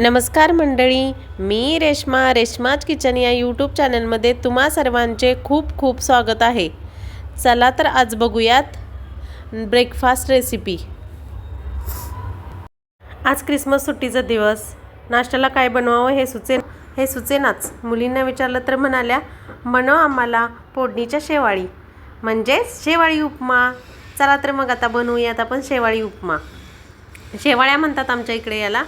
नमस्कार मंडळी मी रेश्मा रेश्माज किचन या यूट्यूब चॅनलमध्ये तुम्हा सर्वांचे खूप खूप स्वागत आहे. चला तर आज बघूयात ब्रेकफास्ट रेसिपी आज क्रिसमस सुट्टीचा दिवस. नाश्त्याला काय बनवावं हे सुचे हे सुचेनाच. मुलींना विचारलं तर म्हणाल्या बनव आम्हाला फोडणीच्या शेवाळी. म्हणजेच शेवाळी उपमा. चला तर मग आता बनवूयात आपण शेवाळी उपमा. शेवाळ्या म्हणतात आमच्या इकडे याला.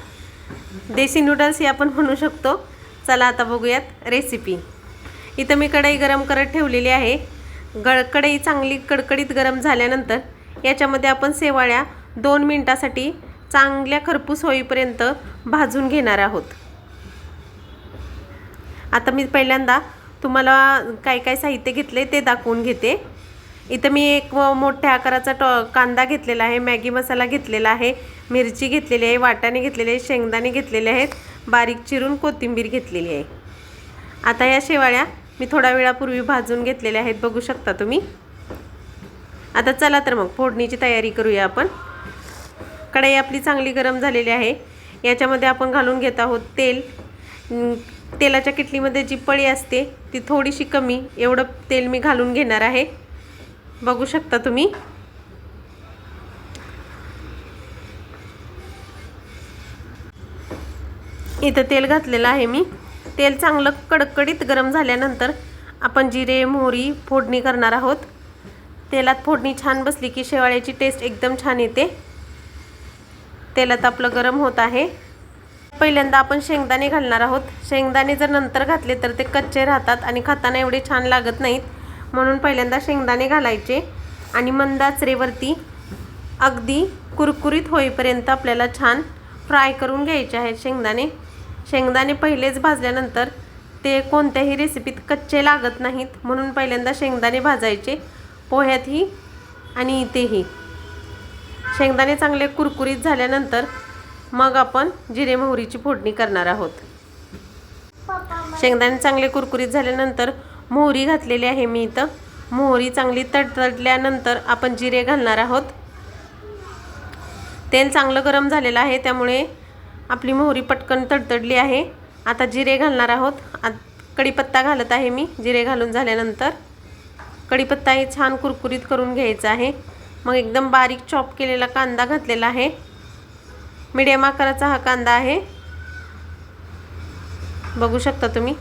देसी नूडल्स ही आपण म्हणू शकतो. चला आता बघूयात रेसिपी इथं मी कढई गरम करत ठेवलेली आहे. गळ कढई चांगली कडकडीत गरम झाल्यानंतर याच्यामध्ये आपण शेवाळ्या दोन मिनटासाठी चांगल्या खरपूस होईपर्यंत भाजून घेणार आहोत. आता मी पहिल्यांदा तुम्हाला काय काय साहित्य घेतले ते दाखवून घेते. इथं मी एक व- मोठ्या आकाराचा टॉ कांदा घेतलेला आहे मॅगी मसाला घेतलेला आहे मिरची घेतलेली आहे वाटाणे घेतलेले आहे शेंगदाणे घेतलेले आहेत बारीक चिरून कोथिंबीर घेतलेली आहे. आता या शेवाळ्या मी थोड्या वेळापूर्वी भाजून घेतलेल्या आहेत बघू शकता तुम्ही. आता चला तर मग फोडणीची तयारी करूया आपण. कढई आपली चांगली गरम झालेली आहे. याच्यामध्ये आपण घालून घेत आहोत तेल. तेलाच्या किटलीमध्ये जी पळी असते ती थोडीशी कमी. एवढं तेल मी घालून घेणार आहे. बघू शकता तुम्ही. इथं तेल घातलेलं आहे मी. तेल चांगलं कडकडीत गरम झाल्यानंतर आपण जिरे मोहरी फोडणी करणार आहोत. तेलात फोडणी छान बसली की शेवाळ्याची टेस्ट एकदम छान येते. तेलात आपलं गरम होत आहे. पहिल्यांदा आपण शेंगदाणे घालणार आहोत. शेंगदाणे जर नंतर घातले तर ते कच्चे राहतात आणि खाताना एवढे छान लागत नाहीत. म्हणून पहिल्यांदा शेंगदाणे घालायचे आणि मंद आचरेवरती अगदी कुरकुरीत होईपर्यंत आपल्याला छान फ्राय करून घ्यायचे आहेत शेंगदाणे. शेंगदाणे पहिलेच भाजल्यानंतर ते कोणत्याही रेसिपीत कच्चे लागत नाहीत. म्हणून पहिल्यांदा शेंगदाणे भाजायचे पोह्यातही आणि इथेही. शेंगदाणे चांगले कुरकुरीत झाल्यानंतर मग आपण जिरे मोहरीची फोडणी करणार आहोत. शेंगदाणे चांगले कुरकुरीत झाल्यानंतर मोहरी घातलेली आहे मी इथं. मोहरी चांगली तडतडल्यानंतर आपण जिरे घालणार आहोत. तेल चांगलं गरम झालेलं आहे त्यामुळे आपली मोहरी पटकन तडतडली आहे. आता जिरे घालणार आहोत. आत कढीपत्ता घालत आहे मी जिरे घालून झाल्यानंतर. कढीपत्ताही छान कुरकुरीत करून घ्यायचा आहे. मग एकदम बारीक चॉप केलेला कांदा घातलेला आहे. मीडियम आकाराचा हा कांदा आहे. बघू शकता तुम्ही.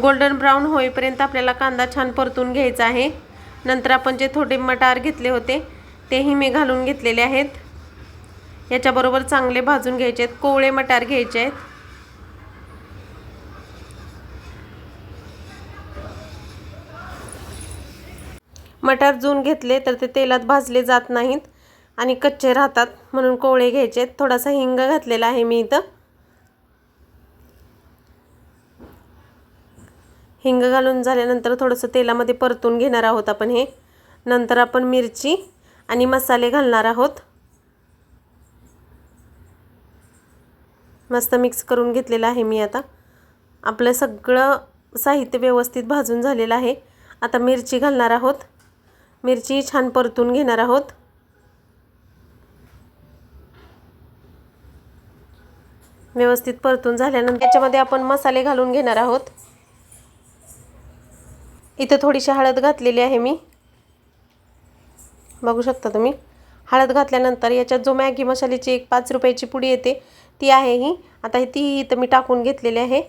गोल्डन ब्राऊन होईपर्यंत आपल्याला कांदा छान परतून घ्यायचा आहे. नंतर आपण जे थोडे मटार घेतले होते तेही मी घालून घेतलेले आहेत. याच्याबरोबर चांगले भाजून घ्यायचे आहेत कोवळे मटार घ्यायचे आहेत. मटार जून घेतले तर ते तेलात भाजले जात नाहीत आणि कच्चे राहतात म्हणून कोवळे घ्यायचे आहेत. थोडासा हिंग घातलेला आहे मी इथं. हिंग घालून झाल्यानंतर थोडंसं तेलामध्ये परतून घेणार आहोत आपण हे. नंतर आपण मिरची आणि मसाले घालणार आहोत. मस्त मिक्स करून घेतलेलं आहे मी आता. आपलं सगळं साहित्य व्यवस्थित भाजून झालेलं आहे. आता मिरची घालणार आहोत. मिरची छान परतून घेणार आहोत. व्यवस्थित परतून झाल्यानंतर त्याच्यामध्ये आपण मसाले घालून घेणार आहोत. इथं थोडीशी हळद घातलेली आहे मी. बघू शकता तुम्ही. हळद घातल्यानंतर याच्यात जो मॅगी मसाल्याची एक पाच रुपयाची पुडी येते ती आहे ही. आता ती इथं मी टाकून घेतलेली आहे.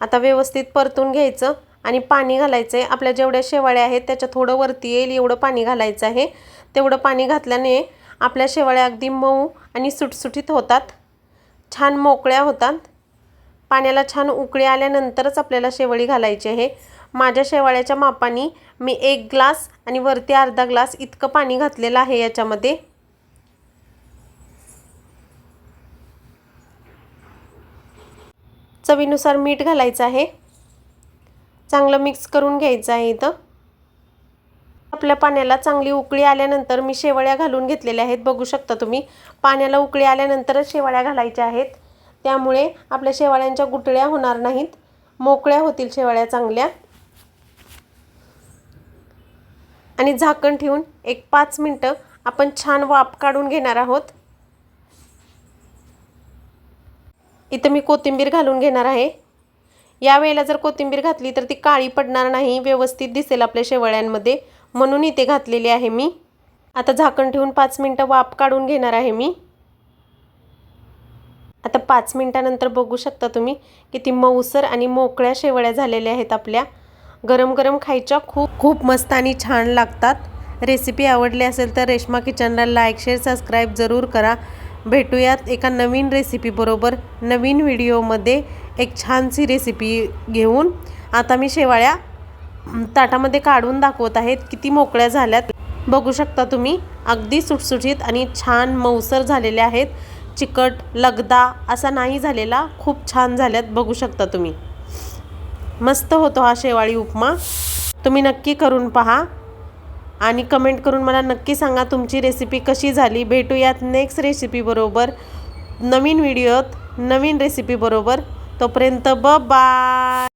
आता व्यवस्थित परतून घ्यायचं आणि पाणी घालायचं आहे आपल्या जेवढ्या शेवाळ्या आहेत त्याच्या थोडं वरती येईल एवढं पाणी घालायचं आहे. तेवढं पाणी घातल्याने आपल्या शेवाळ्या अगदी मऊ आणि सुटसुटीत होतात. छान मोकळ्या होतात. पाण्याला छान उकळी आल्यानंतरच आपल्याला शेवळी घालायची आहे. माझ्या शेवाळ्याच्या मापाने मी एक ग्लास आणि वरती अर्धा ग्लास इतकं पाणी घातलेलं आहे याच्यामध्ये. चवीनुसार मीठ घालायचं आहे. चांगलं मिक्स करून घ्यायचं आहे इथं. आपल्या पाण्याला चांगली उकळी आल्यानंतर मी शेवळ्या घालून घेतलेल्या आहेत. बघू शकता तुम्ही पाण्याला उकळी आल्यानंतरच शेवाळ्या घालायच्या आहेत. त्यामुळे आपल्या शेवाळ्यांच्या गुटळ्या होणार नाहीत. मोकळ्या होतील शेवाळ्या चांगल्या. आणि झाकण ठेवून एक पाच मिनटं आपण छान वाफ काढून घेणार आहोत. इथं मी कोथिंबीर घालून घेणार आहे. यावेळेला जर कोथिंबीर घातली तर ती काळी पडणार नाही व्यवस्थित दिसेल आपल्या शेवळ्यांमध्ये. म्हणून इथे घातलेली आहे मी. आता झाकण ठेवून पाच मिनटं वाफ काढून घेणार आहे मी. आता पाच मिनटानंतर बघू शकता तुम्ही किती मऊसर आणि मोकळ्या शेवळ्या झालेल्या आहेत आपल्या. गरम गरम खायच्या खूप खूप मस्त आणि छान लागतात. रेसिपी आवडली असेल तर रेश्मा किचनला लाईक शेअर सबस्क्राईब जरूर करा. भेटूयात एका नवीन रेसिपीबरोबर नवीन व्हिडिओमध्ये एक छानशी रेसिपी घेऊन. आता मी शेवाळ्या ताटामध्ये काढून दाखवत आहेत. किती मोकळ्या झाल्यात. बघू शकता तुम्ही अगदी सुटसुटीत आणि छान मऊसर झालेल्या आहेत. चिकट लगदा असा नाही झालेला खूप छान झाल्यात. बघू शकता तुम्ही. मस्त होतो हा शेवाळी उपमा. तुम्ही नक्की करून पहा आणि कमेंट करून मला नक्की सांगा तुमची रेसिपी कशी झाली. भेटूयात नेक्स्ट रेसिपीबरोबर नवीन व्हिडिओत नवीन रेसिपीबरोबर तोपर्यंत ब बाय